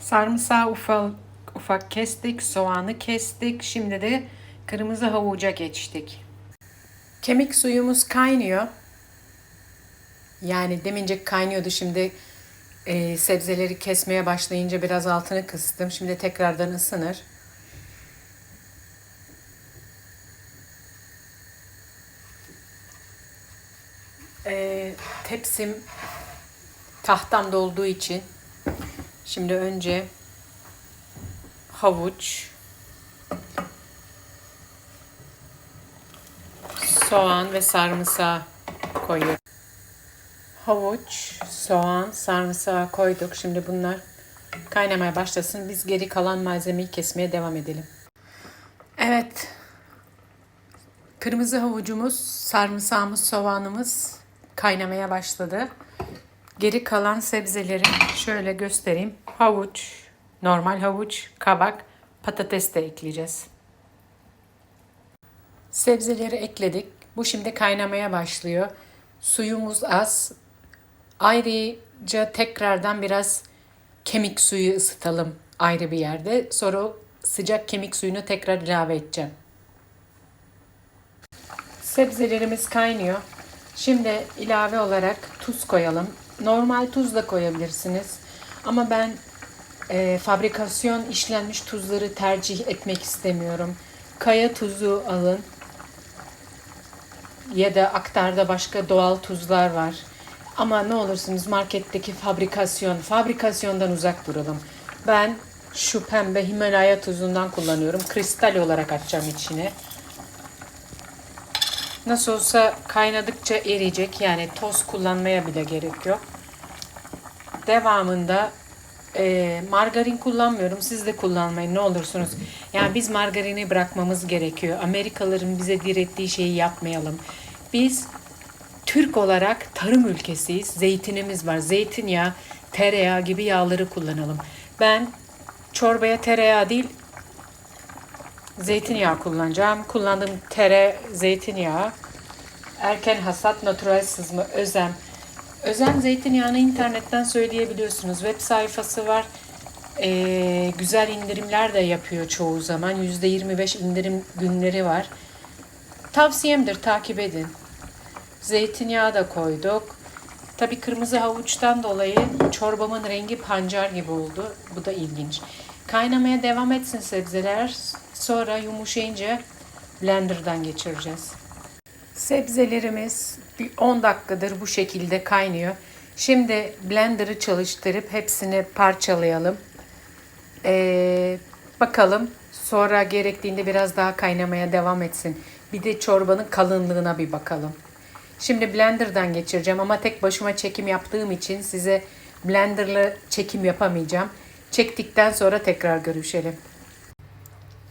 Sarımsağı ufak ufak kestik, soğanı kestik. Şimdi de kırmızı havuca geçtik. Kemik suyumuz kaynıyor. Yani demince kaynıyordu şimdi e, sebzeleri kesmeye başlayınca biraz altını kıstım. Şimdi tekrardan ısınır. E, tepsim tahtamda olduğu için şimdi önce havuç, soğan ve sarımsağı koyuyorum. Havuç, soğan, sarımsağı koyduk. Şimdi bunlar kaynamaya başlasın. Biz geri kalan malzemeyi kesmeye devam edelim. Evet. Kırmızı havucumuz, sarımsağımız, soğanımız kaynamaya başladı. Geri kalan sebzeleri şöyle göstereyim. Havuç, normal havuç, kabak, patates de ekleyeceğiz. Sebzeleri ekledik. Bu şimdi kaynamaya başlıyor. Suyumuz az. Ayrıca tekrardan biraz kemik suyu ısıtalım ayrı bir yerde. Sonra sıcak kemik suyunu tekrar ilave edeceğim. Sebzelerimiz kaynıyor. Şimdi ilave olarak tuz koyalım. Normal tuz da koyabilirsiniz. Ama ben e, fabrikasyon işlenmiş tuzları tercih etmek istemiyorum. Kaya tuzu alın. Ya da aktarda başka doğal tuzlar var. Ama ne olursunuz marketteki fabrikasyon, fabrikasyondan uzak duralım. Ben şu pembe Himalaya tuzundan kullanıyorum. Kristal olarak atacağım içine. Nasıl olsa kaynadıkça eriyecek. Yani toz kullanmaya bile gerek yok. Devamında e, margarin kullanmıyorum. Siz de kullanmayın ne olursunuz. Yani biz margarini bırakmamız gerekiyor. Amerikalıların bize direttiği şeyi yapmayalım. Biz Türk olarak tarım ülkesiyiz. Zeytinimiz var. Zeytinyağı, tereyağı gibi yağları kullanalım. Ben çorbaya tereyağı değil zeytinyağı kullanacağım. Kullandığım tere zeytinyağı. Erken hasat, natural sızma, özem. Özem zeytinyağını internetten söyleyebiliyorsunuz. Web sayfası var. Ee, güzel indirimler de yapıyor çoğu zaman. %25 indirim günleri var. Tavsiyemdir takip edin. Zeytinyağı da koyduk. Tabi kırmızı havuçtan dolayı çorbamın rengi pancar gibi oldu. Bu da ilginç. Kaynamaya devam etsin sebzeler. Sonra yumuşayınca blenderdan geçireceğiz. Sebzelerimiz bir 10 dakikadır bu şekilde kaynıyor. Şimdi blenderı çalıştırıp hepsini parçalayalım. Ee, bakalım sonra gerektiğinde biraz daha kaynamaya devam etsin. Bir de çorbanın kalınlığına bir bakalım. Şimdi blenderdan geçireceğim ama tek başıma çekim yaptığım için size blenderla çekim yapamayacağım. Çektikten sonra tekrar görüşelim.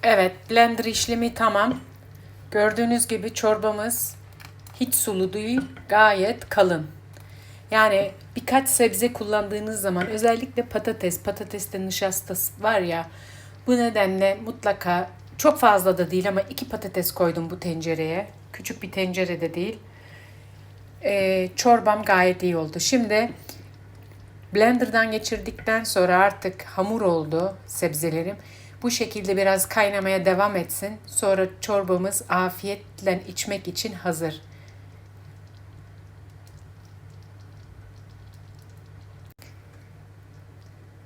Evet, blender işlemi tamam. Gördüğünüz gibi çorbamız hiç sulu değil, gayet kalın. Yani birkaç sebze kullandığınız zaman özellikle patates, patateste nişastası var ya bu nedenle mutlaka çok fazla da değil ama iki patates koydum bu tencereye. Küçük bir tencerede değil. Ee, çorbam gayet iyi oldu. Şimdi blenderdan geçirdikten sonra artık hamur oldu sebzelerim. Bu şekilde biraz kaynamaya devam etsin. Sonra çorbamız afiyetle içmek için hazır.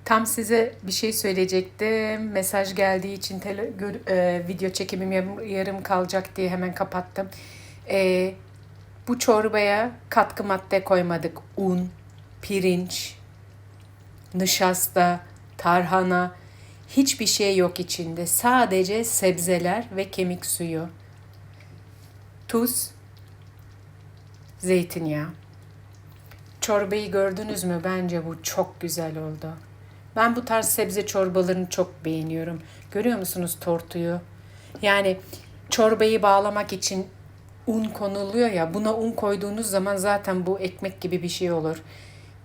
Tam size bir şey söyleyecektim. Mesaj geldiği için tele, e, video çekimim yarım, yarım kalacak diye hemen kapattım. E, bu çorbaya katkı madde koymadık. Un, pirinç, nişasta, tarhana, hiçbir şey yok içinde. Sadece sebzeler ve kemik suyu. Tuz, zeytinyağı. Çorbayı gördünüz mü? Bence bu çok güzel oldu. Ben bu tarz sebze çorbalarını çok beğeniyorum. Görüyor musunuz tortuyu? Yani çorbayı bağlamak için un konuluyor ya. Buna un koyduğunuz zaman zaten bu ekmek gibi bir şey olur.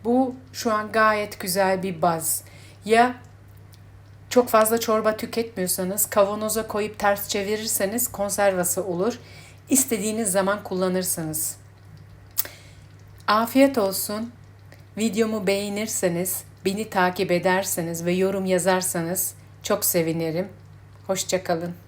Bu şu an gayet güzel bir baz. Ya çok fazla çorba tüketmiyorsanız kavanoza koyup ters çevirirseniz konservası olur. İstediğiniz zaman kullanırsınız. Afiyet olsun. Videomu beğenirseniz Beni takip ederseniz ve yorum yazarsanız çok sevinirim. Hoşçakalın.